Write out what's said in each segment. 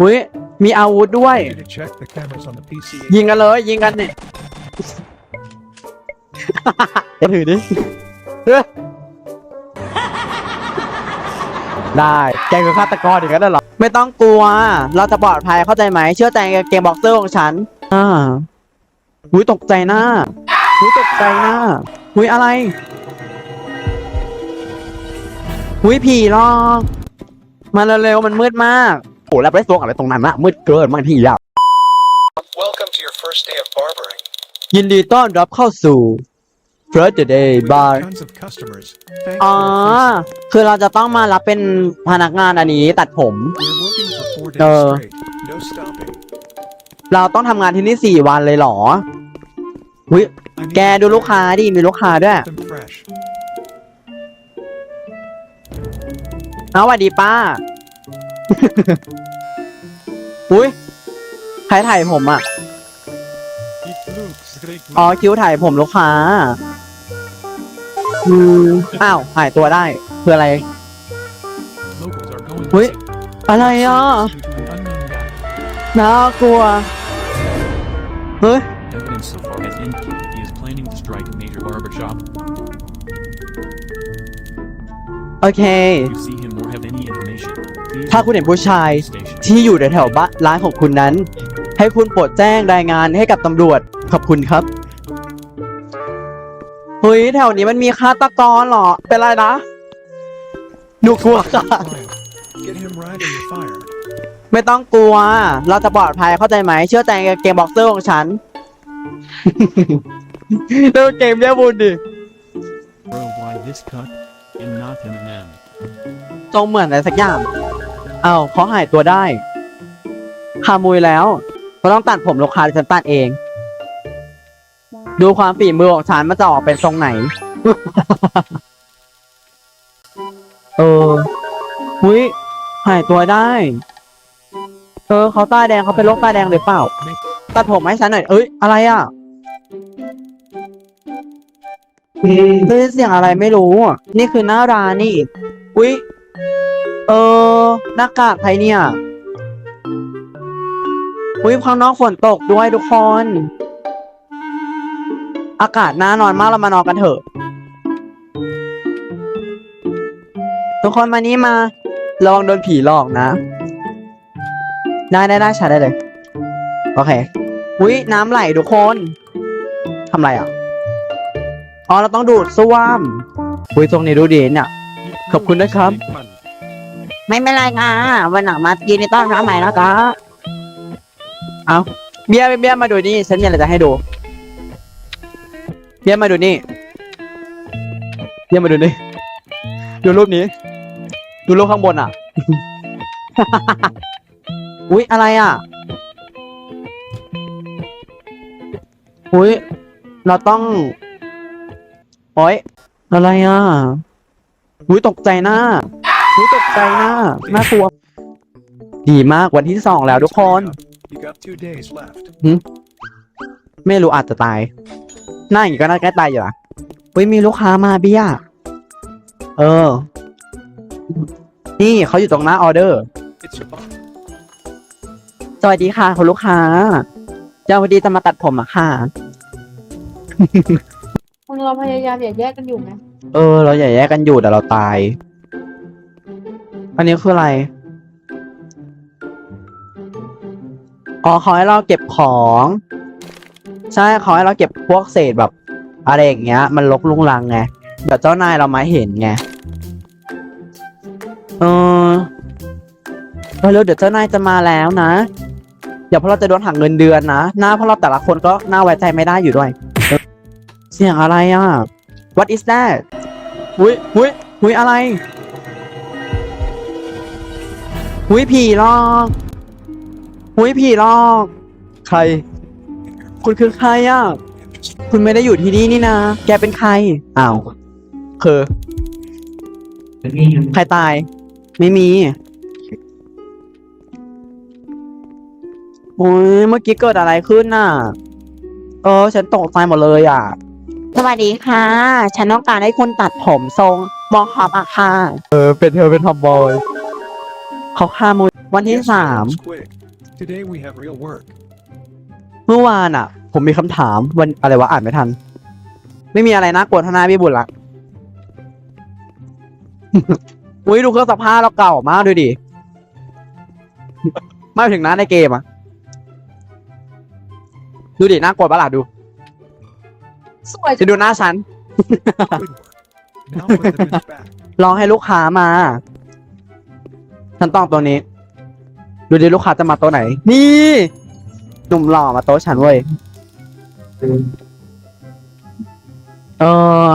อุ้ยมีอาวุธด้วย You to check the cameras on the PC. ยิงกันเลยยิงกันเนี่ยจะถือดิเฮ้ยได้แกคือฆาตกรอย่างนั้นเหรอ ไม่ต้องกลัว เราจะปลอดภัยเข้าใจไหม เชื่อใจเกมบ็อกเซอร์ของฉัน อ่าอุ้ยตกใจหน้าอุ้ยตกใจหน้าอุ้ยอะไรอุ้ยผีหรอกมาเร็วๆมันมืดมาก โอ้แล้วไปตรงอะไรตรงนั้นอะมืดเกินบางทีอะ Welcome to your first day of barbering. ยินดีต้อนรับเข้าสู่ First Day We've Bar got tons of customers. Thanks อ๋อ for your first- คือเราจะต้องมารับเป็นพนักงานอันนี้ตัดผม We're working for four days Uh. straight. No stopping. เราต้องทำงานที่นี่สี่วันเลยเหรอวิ I need แกดูลูกค้าดิ มีลูกค้าด้วย them fresh. เอาสวัสดีป้าอุ้ย ใครถ่ายผมอะ อ๋อคิ้วถ่ายผมลูกค้า อืมอ้าวหายตัวได้คืออะไร Locals are going Wait. missing อะไรอะ due to an unknown guy. น่ากลัว เฮ้ย Evidence so far has indicated he is planning to strike a major barbershop. โอเค If you see him or have any information, please ถ้าคุณเห็นผู้ชาย report to the station. ที่อยู่แถวๆบ้านร้านของคุณนั้น ให้คุณโปรดแจ้งรายงานให้กับตำรวจ ขอบคุณครับเฮ้ยแถวนี้มันมีฆาตกรเหรอ เป็นไรนะ หนูกลัวค่ะ Fire. Get him right or you're fired. ไม่ต้องกลัว เราจะปลอดภัยเข้าใจไหม เชื่อใจเกมบ็อกเซอร์ของฉันเล่นเกมเรียบุญดิ Bro, why this cut? And not Eminem. ทรงเหมือนอะไรสักอย่าง เอาวเขาหายตัวได้ ขโมุยแล้ว เพราะต้องตัดผมลูกค้าที่ฉันตัดเอง ดูความฝีมือของฉันมันจะออกเป็นทรงไหน เออหุยหายตัวได้ เออเขาตาแดงเขาเป็นโรคตาแดงหรือเปล่า ตัดผมให้ฉันหน่อย เอ้ย อะไรอะได้ยินเสียงอะไรไม่รู้อะนี่คือหน้าร้านนี่ อุ้ยเออ หน้ากากใครเนี่ย อุ้ยข้างนอกฝนตกด้วยทุกคน อากาศน่านอนมากเรามานอนกันเถอะ ทุกคนมานี่มาระวังโดนผีหลอกนะ ได้ได้ได้ใช้ได้เลย โอเค อุ้ยน้ำไหลทุกคนทำไรอะ อ๋อ เราต้องดูดซ่วมอุ้ยตรงนี้ดูดีเนี่ยขอบคุณนะครับ ไม่เป็นไรค่ะวันหลังมากินนี่ต้อนรับใหม่แล้วก็ เอาเบียร์เบียร์มาดูนี่ฉันมีอะไรจะให้ดู เบียร์มาดูนี่ เบียร์มาดูนี่ ดูรูปนี้ ดูรูปข้างบนอะ อุ๊ยอะไรอะ อุ๊ยเราต้องโอ๊ยอะไรอะอุ๊ยตกใจหน้าอุ๊ยตกใจหน้าน่ากลัว ดีมากวันที่สองแล้วทุกคน You got two days left. ไม่รู้อาจจะตายหน้าอย่างนี้ก็น่าใกล้ตายอยู่อะเฮ้ยมีลูกค้ามาเบี้ย เออ นี่เขาอยู่ตรงหน้าออเดอร์ It's your boss. สวัสดีค่ะคุณลูกค้าเจ้าพอดีจะมาตัดผมอะค่ะ มึงเราพยายามอย่าแยกกันอยู่ไหมเออ เราอย่าแยกกันอยู่แต่เราตาย อันนี้คืออะไร อ๋อเขาให้เราเก็บของ ใช่เขาให้เราเก็บพวกเศษแบบ อะไรอย่างเงี้ย มันลกลุงลังไงเดี๋ยวเจ้านายเรามาเห็นไงเออเออเร็วเดี๋ยวเจ้านายจะมาแล้วนะ เดี๋ยวพวกเราจะโดนหักเงินเดือนนะหน้าพวกเราแต่ละคนก็หน้าไว้ใจไม่ได้อยู่ด้วย เสียงอะไรอะ What is that หุยหุยหุยอะไร หุยผีหลอก หุยผีหลอก ใคร คุณคือใครอะ คุณไม่ได้อยู่ที่นี่นี่นะ แกเป็นใคร อ้าว คือ ใครตาย ไม่มี โอ้ยเมื่อกี้เกิดอะไรขึ้นน่ะ เออ ฉันตกใจหมดเลยอะ สวัสดีค่ะ ฉันต้องการให้คุณตัดผมทรงบอฮอปอะค่ะ เออ เป็นเธอเป็นทอมบอย เขาฆ่ามุยวันที่ Yesterday สาม was quick. Today we have real work. เมื่อวานอะ ผมมีคำถามวันอะไรวะอ่านไม่ทัน ไม่มีอะไรน่ากลัวเท่าหน้าพี่บุญละ อุ้ยดูเครื่องสภาพเราเก่ามากดูดิ ไม่ถึงนะในเกมอะ ดูดิน่ากลัวปะล่ะดู สวยจะดูหน้าฉัน Good work. Now put the bins back. ลองให้ลูกค้ามา ฉันต้องตัวนี้ ดูดิลูกค้าจะมาโต๊ะไหน นี่หนุ่มหล่อมาโต๊ะฉันเว้ย เออ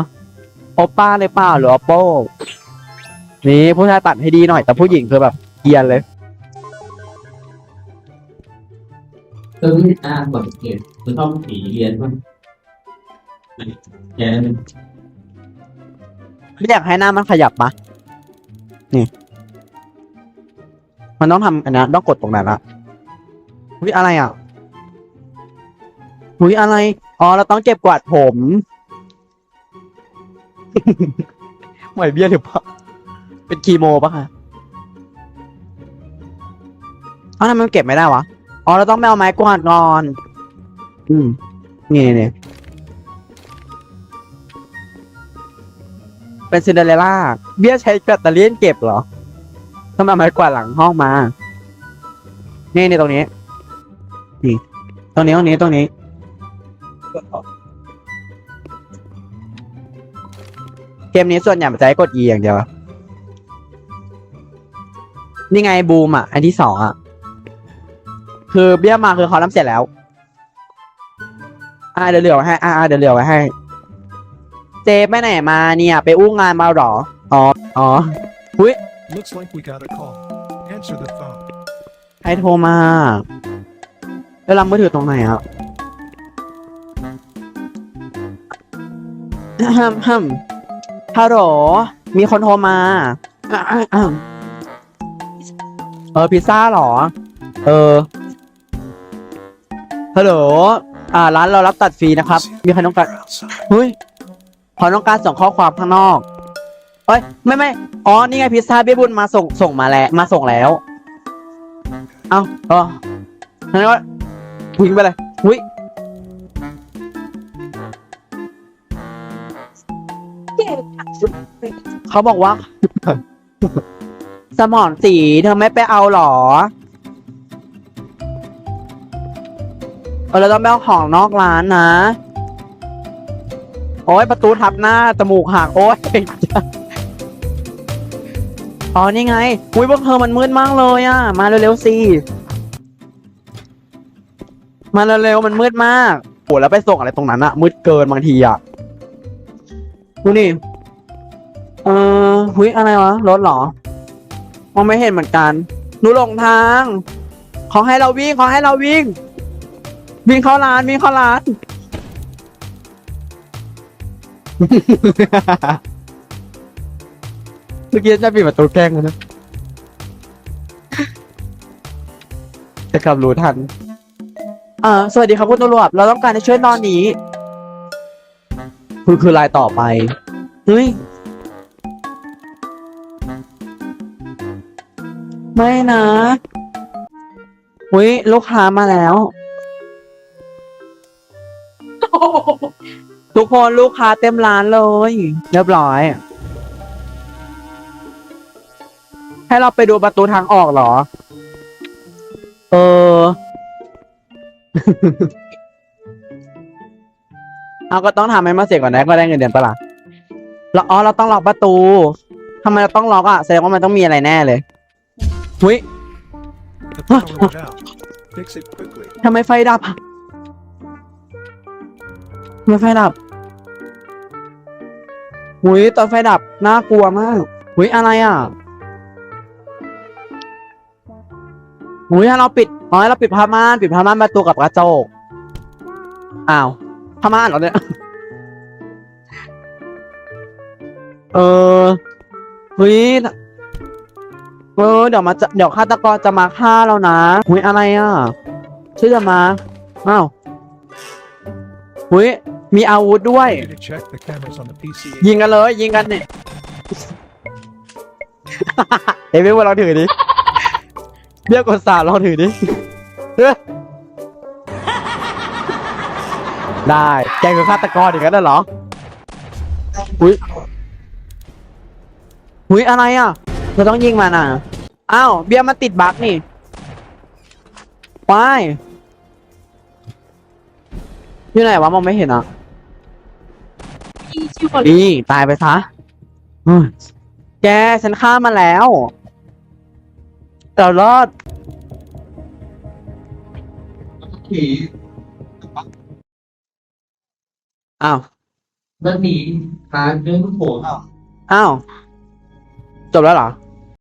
โอป้าเลยเปล่าหรือโอโป้นี่ผู้ชายตัดให้ดีหน่อย แต่ผู้หญิงคือแบบเกรียนเลย เออไม่อ่านบทเก็บคือชอบผีเรียนมั้งแกมันไม่อยากให้หน้ามันขยับปะนี่ มันต้องทำอันนั้ต้องกดตรงนั้นอะวิอะไรอะวิอะไรอ๋อเราต้องเก็บกวาดผมไหวเบี้ยหรือเปล่าเป็นคีโมปะคะเอ้าทำไมมันเก็บไม่ได้วะอ๋อเราต้องไม่เอาไม้กวาดก่อน อืมนี่นี่นี่เป็นซินเดอเรลล่าเบี้ยใช้แบตเตอรี่เก็บเหรอ ต้องเอาไม้กวาดหลังห้องมา นี่นี่ตรงนี้ นี่ ตรงนี้ตรงนี้ตรงนี้ เกมนี้ส่วนใหญ่มันจะให้กด E อย่างเดียวนี่ไงบูมอะ อันที่สองอะ คือเบี้ยมาคือเขาทำเสร็จแล้ว อ่าเดี๋ยวเหลือไว้ให้ อ่าเดี๋ยวเหลือไว้ให้ เจไปไหนมาเนี่ย ไปอู้งานมาหรอ อ๋อ อ๋อหุ้ย Looks like we got a call. Answer the phone. ใครโทรมาแล้วรับมือถือตรงไหนอะฮัมฮัมฮัลโหลมีคนโทรมาเออพิซซ่าเหรอ เออฮัลโหลอ่า ร้านเรารับตัดฟรีนะครับ มีใครต้องการเฮ้ยขาต้องการส่งข้อความข้างนอก เอ้ยไม่ไม่อ๋อนี่ไงพิซซ่าเบี้ยบุญมาส่งส่งมาแล้วมาส่งแล้ว เอ้าเอองั้นก็ทิ้งไปเลยอุ้ยเก่งเขาบอกว่า สมอนสีเธอไม่ไปเอาหรอเออเราต้องไปเอาของนอกร้านนะ โอ้ยประตูทับหน้าจมูกหักโอ้ย อ๋อนี่ไง อุ้ยพวกเธอมันมืดมากเลยอะ มาเร็วๆสิ มาเร็วๆมันมืดมากโหแล้วไปส่งอะไรตรงนั้นอะมืดเกินบางทีอะดูนี่ เออหุยอะไรวะ รถเหรอมองไม่เห็นเหมือนกัน หนูหลงทาง ขอให้เราวิ่ง ขอให้เราวิ่ง วิ่งเข้าร้าน วิ่งเข้าร้าน มื่อกี้จะปิดประตูแกล้งมันนะจะกลับรู้ทันอ่าสวัสดีครับคุณตำรวจเราต้องการจะช่วยนอนหนีคือคือลายต่อไปเฮ้ยไม่นะอุ้ยลูกค้ามาแล้ว ทุกคนลูกค้าเต็มร้านเลย เรียบร้อย ให้เราไปดูประตูทางออกเหรอ เออ เอาก็ต้องทำให้มาเสร็จก่อนนะก็ได้เงินเดือนปะล่ะเราอ๋อเราต้องล็อกประตูทำไมเราต้องล็อกอะแสดงว่ามันต้องมีอะไรแน่เลยหุย The power went out. Fix it quickly. ทำไมไฟดับอะทำไมไฟดับหุยตอนไฟดับน่ากลัวมากหุยอะไรอะ หุยถ้าเราปิดอ๋อให้เราปิดผ้าม่านปิดผ้าม่านประตูกับกระจกอ้าวผ้าม่านเหรอเนี่ย เออเฮ้ยเออเดี๋ยวมาจะเดี๋ยวฆาตกรจะมาฆ่าเรานะหุยอะไรอะชื่อจะมาอ้าวหุยมีอาวุธด้วย ยิงกันเลย ยิงกันเนี่ยเอ้ยไม่ว่าเราถือดิ เบี้ยกดสามลองถือดิเฮ้ยได้ แกคือฆาตกรอีกแล้วเหรอ อุ้ย อุ้ยอะไรอะ เราต้องยิงมันอะ อ้าว เบี้ยมาติดบั๊กนี่ว้ายอยู่ไหนวะมองไม่เห็นอะพี่ชื่อคนนี่ ตายไปซะอืมแกฉันฆ่ามาแล้ว เรารอดผีอ้าวแล้วหนีหาเรื่องโผล่อ้าวจบแล้วเหรอ